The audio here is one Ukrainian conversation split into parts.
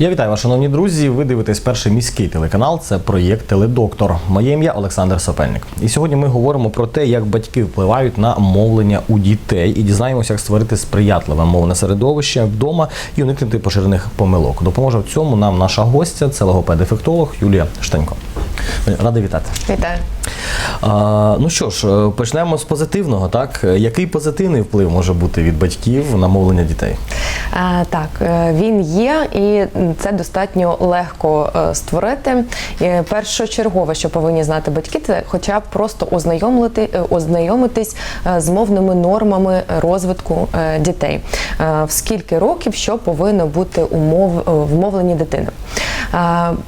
Я вітаю вас, шановні друзі. Ви дивитесь перший міський телеканал. Це проєкт Теледоктор. Моє ім'я Олександр Сапельник. І сьогодні ми говоримо про те, як батьки впливають на мовлення у дітей і дізнаємося, як створити сприятливе мовне середовище вдома і уникнути поширених помилок. Допоможе в цьому нам наша гостя, це логопед-дефектолог Юлія Штенько. Радий вітати. Вітаю. А, ну що ж, е, почнемо з позитивного. Так, який позитивний вплив може бути від батьків на мовлення дітей? Е, Так, е, він є, і це достатньо легко е, створити. Першочергове, що повинні знати батьки, це хоча б просто ознайомити, ознайомитись з мовними нормами розвитку дітей. В скільки років що повинно бути у мов, е, в мовленні дитини.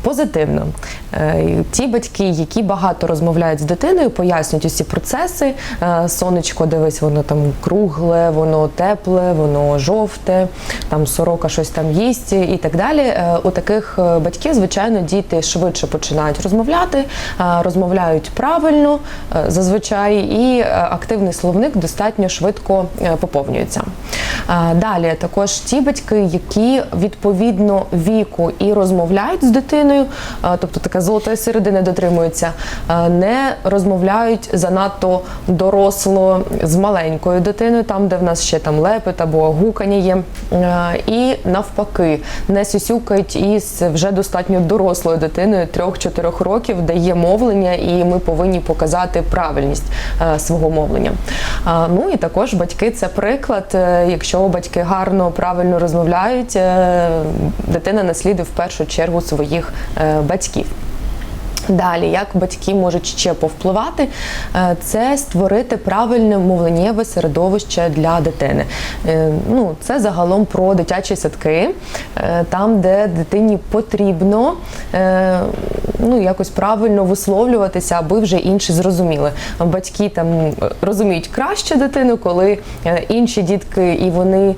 Позитивно, ті батьки, які багато розмовляють з дитиною, пояснюють усі процеси. Е, Сонечко, дивись, воно там кругле, воно тепле, воно жовте, там сорока щось там їсть і так далі. Е, У таких е, батьків, звичайно, діти швидше починають розмовляти, е, розмовляють правильно е, зазвичай, і е, активний словник достатньо швидко е, поповнюється. Е, Далі також ті батьки, які відповідно віку і розмовляють з дитиною, е, тобто така золота середина дотримуються, е, не розмовляють занадто доросло з маленькою дитиною, там де в нас ще там лепет або гукання є, Е, і навпаки, не сюсюкають із вже достатньо дорослою дитиною 3-4 років, де є мовлення, і ми повинні показати правильність е, свого мовлення. Ну і також батьки це приклад. Якщо батьки гарно правильно розмовляють, дитина наслідує в першу чергу своїх батьків. Далі, як батьки можуть ще повпливати, Е, це створити правильне мовленнєве середовище для дитини. Е, Ну, це загалом про дитячі садки, е, там, де дитині потрібно ну, якось правильно висловлюватися, аби вже інші зрозуміли. Батьки там розуміють краще дитину, коли інші дітки і вони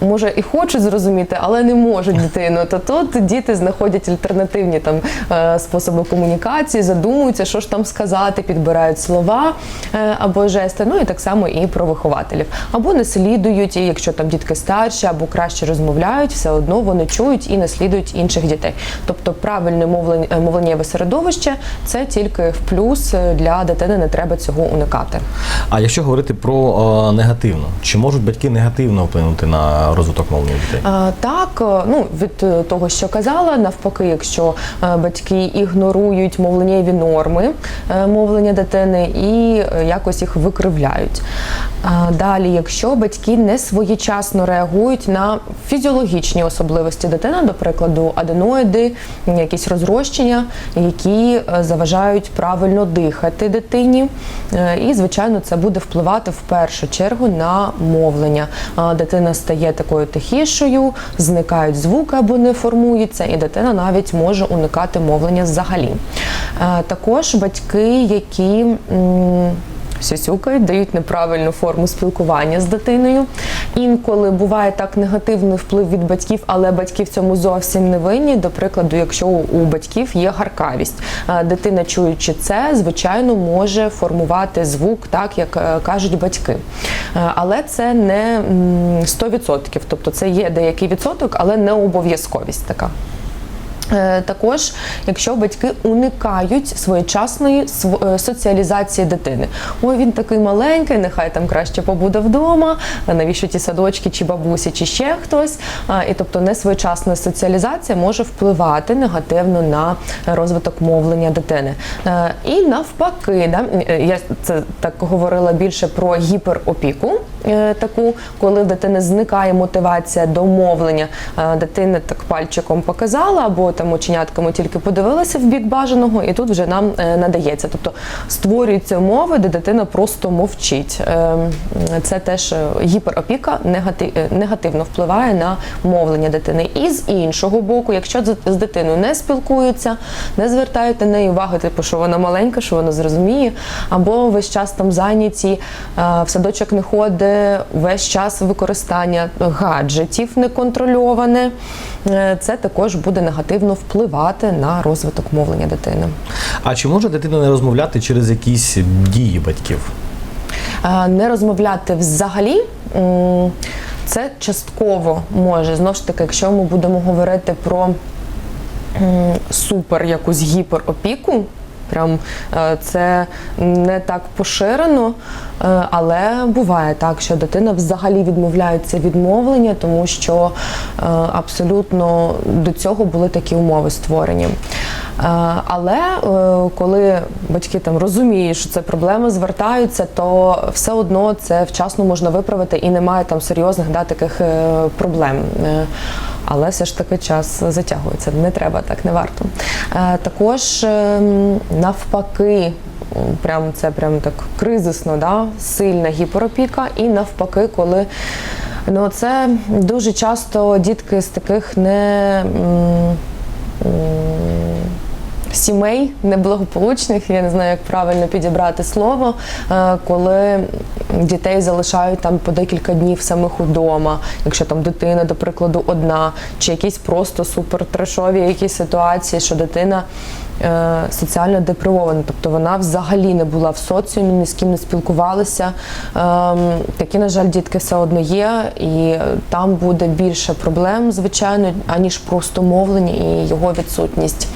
може і хочуть зрозуміти, але не можуть дитину. То тут діти знаходять альтернативні там е, способи комунікації, задумуються, що ж там сказати, підбирають слова е, або жести. Ну і так само і про вихователів. Або наслідують, і якщо там дітки старші або краще розмовляють, все одно вони чують і наслідують інших дітей. Тобто правильне мовлення е, мовленнєве середовище це тільки в плюс для дитини, не треба цього уникати. А якщо говорити про негативно, чи можуть батьки негативно вплинути на розвиток мовлення дітей? Е, Так, е, ну від е, того, що казала, навпаки, якщо батьки ігнорують мовленнєві норми мовлення дитини і якось їх викривляють. Далі, якщо батьки не своєчасно реагують на фізіологічні особливості дитини, до прикладу, аденоїди, якісь розрощення, які заважають правильно дихати дитині, і звичайно це буде впливати в першу чергу на мовлення. Дитина стає такою тихішою, зникають звуки або не формуються, і дитина навіть може уникати мовлення взагалі. Е, Також батьки, які сюсюкають, дають неправильну форму спілкування з дитиною. Інколи буває так негативний вплив від батьків, але батьки в цьому зовсім не винні. До прикладу, якщо у батьків є гаркавість, дитина, чуючи це, звичайно, може формувати звук, так як е, кажуть батьки. Е, Але це не 100%, тобто це є деякий відсоток, але не обов'язковість така. Е, Також, якщо батьки уникають своєчасної св- е, соціалізації дитини, ой, він такий маленький, нехай там краще побуде вдома, навіщо ті садочки, чи бабусі, чи ще хтось. І тобто несвоєчасна соціалізація може впливати негативно на розвиток мовлення дитини. Е, І навпаки, да, я це так говорила більше про гіперопіку, таку, коли в дитини зникає мотивація до мовлення, дитина так пальчиком показала, або там оченятками тільки подивилася в бік бажаного, і тут вже нам е, надається. Тобто створюються умови, де дитина просто мовчить. Е, Це теж е, гіперопіка негативно впливає на мовлення дитини. І з іншого боку, якщо з дитиною не спілкуються, не звертають на неї уваги, типу, що вона маленька, що вона зрозуміє, або весь час там зайняті, в садочок не ходить, весь час використання гаджетів неконтрольоване, це також буде негативно впливати на розвиток мовлення дитини. А чи може дитина не розмовляти через якісь дії батьків? Не розмовляти взагалі. Це частково може знову ж таки, якщо ми будемо говорити про супер якусь гіперопіку. Прям е, це не так поширено, е, але буває так, що дитина взагалі відмовляється від мовлення, тому що е, абсолютно до цього були такі умови створені. Е, Але е, коли батьки там розуміють, що це проблема, звертаються, то все одно це вчасно можна виправити і немає там серйозних да, таких е, проблем. Але все ж таки час затягується. Не треба так, не варто. Також навпаки. Прям це прям так кризисно, да? сильна гіперопіка, і навпаки, коли ну це дуже часто дітки з таких не сімей неблагополучних, я не знаю, як правильно підібрати слово, е, коли дітей залишають там по декілька днів самих удома, якщо там дитина, до прикладу, одна, чи якісь просто супертрешові якісь ситуації, що дитина. Е, Соціально депривована, тобто вона взагалі не була в соціумі, ні з ким не спілкувалася. Ем, Такі, на жаль, дітки все одно є, і там буде більше проблем, звичайно, аніж просто мовлення і його відсутність.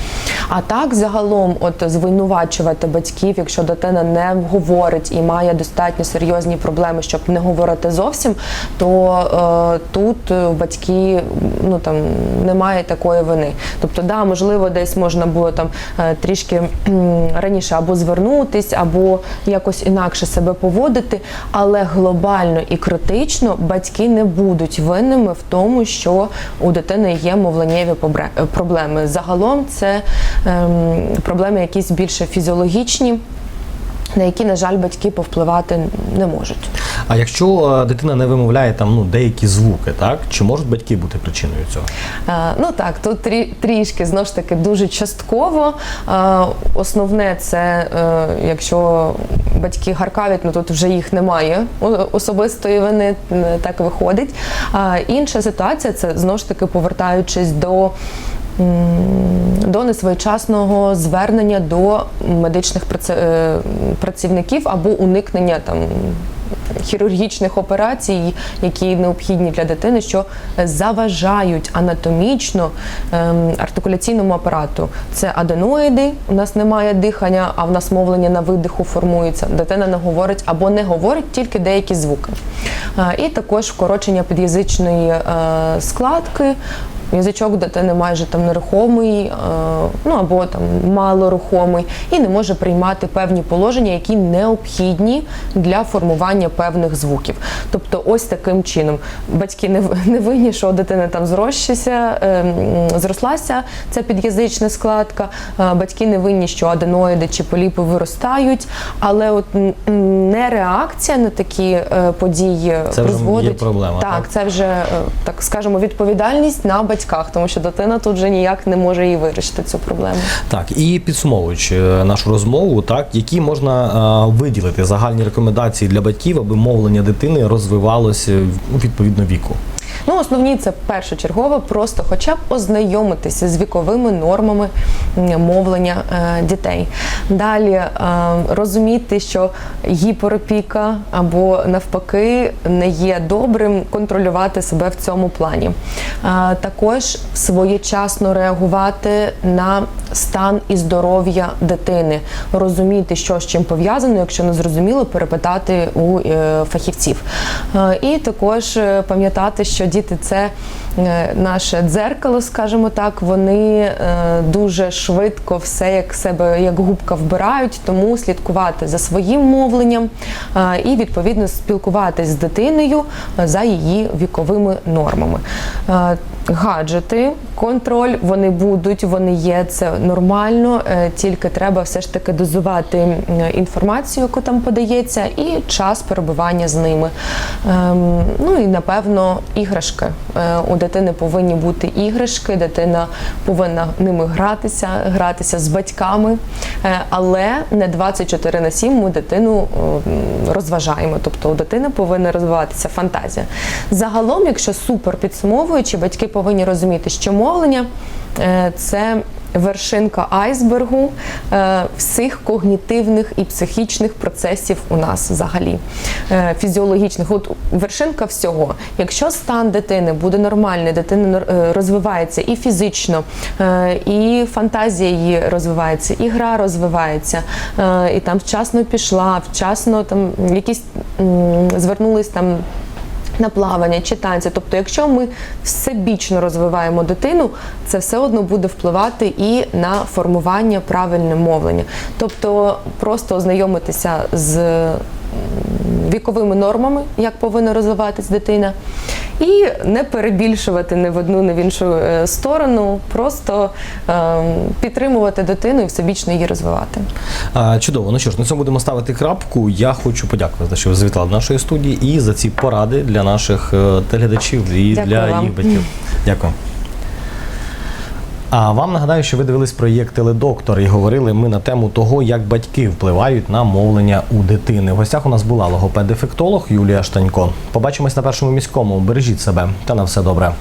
А так, загалом, от звинувачувати батьків, якщо дитина не говорить і має достатньо серйозні проблеми, щоб не говорити зовсім, то е, тут е, батьки ну там немає такої вини. Тобто, да, можливо, десь можна було там трішки раніше або звернутись, або якось інакше себе поводити, але глобально і критично батьки не будуть винними в тому, що у дитини є мовленнєві е, проблеми. Загалом це ем, проблеми якісь більше фізіологічні. На які, на жаль, батьки повпливати не можуть. А якщо е, дитина не вимовляє там ну деякі звуки, так чи можуть батьки бути причиною цього? Е, Ну так, тут трі- трішки знову ж таки дуже частково. Е, Основне це е, якщо батьки гаркавять, ну тут вже їх немає особистої вини, так виходить. А інша ситуація це знову ж таки повертаючись до. До несвоєчасного звернення до медичних е, працівників або уникнення там хірургічних операцій, які необхідні для дитини, що заважають анатомічно ем, артикуляційному апарату. Це аденоїди, у нас немає дихання, а в нас мовлення на видиху формується. Дитина не говорить або не говорить тільки деякі звуки. Е, І також вкорочення під'язичної е, складки. Язичок дитини майже там нерухомий, е, ну або там малорухомий, і не може приймати певні положення, які необхідні для формування певних звуків. Тобто, ось таким чином батьки не, винні, що у дитини там зрощася, е, зрослася ця під'язична складка. е, Батьки не винні, що аденоїди чи поліпи виростають, але от не реакція на такі е, події Це вже є проблема, Так, так? це вже так скажемо відповідальність на батьках, тому що дитина тут вже ніяк не може її вирішити цю проблему. Так, і підсумовуючи е, нашу розмову, так які можна е, виділити загальні рекомендації для батьків, аби мовлення дитини розвивалося ну, відповідно віку. Ну, основні це першочергово, просто хоча б ознайомитися з віковими нормами мовлення е, дітей. Далі е, розуміти, що гіперопіка або навпаки не є добрим, контролювати себе в цьому плані. Е, також своєчасно реагувати на стан і здоров'я дитини, розуміти, що з чим пов'язано, якщо не зрозуміло, перепитати у фахівців. І також пам'ятати, що діти це е, наше дзеркало, скажімо так. Вони е, дуже швидко все як себе, як губка вбирають, тому слідкувати за своїм мовленням е, і відповідно спілкуватись з дитиною за її віковими нормами. Гаджети, контроль, вони будуть, вони є, це нормально, е, тільки треба все ж таки дозувати інформацію, яку там подається, і час перебування з ними. Ем, Ну і напевно іграшки. Е, У дитини повинні бути іграшки, дитина повинна ними гратися, гратися з батьками, Е, але не 24 на 7 ми дитину розважаємо. Тобто у дитини повинна розвиватися фантазія. Загалом, якщо супер підсумовуючи, батьки повинні розуміти, що мовлення е, це вершинка айсбергу е, всіх когнітивних і психічних процесів у нас взагалі е, фізіологічних. От вершинка всього. Якщо стан дитини буде нормальний, дитина розвивається і фізично, і фантазія її розвивається, і гра розвивається, і там вчасно пішла, вчасно там якісь звернулись там на плавання чи танці. Тобто, якщо ми всебічно розвиваємо дитину, це все одно буде впливати і на формування правильне мовлення. Тобто, просто ознайомитися з віковими нормами, як повинна розвиватись дитина. І не перебільшувати ні в одну, ні в іншу е, сторону, просто е, підтримувати дитину і всебічно її розвивати. Чудово. Ну що ж, на цьому будемо ставити крапку. Я хочу подякувати, що ви завітали до нашої студії і за ці поради для наших е, телеглядачів і Дякую для вам. їх батьків. Дякую. А вам нагадаю, що ви дивились проєкт Теледоктор і говорили ми на тему того, як батьки впливають на мовлення у дитини. В гостях у нас була логопед-дефектолог Юлія Штанько. Побачимось на першому міському. Бережіть себе та на все добре.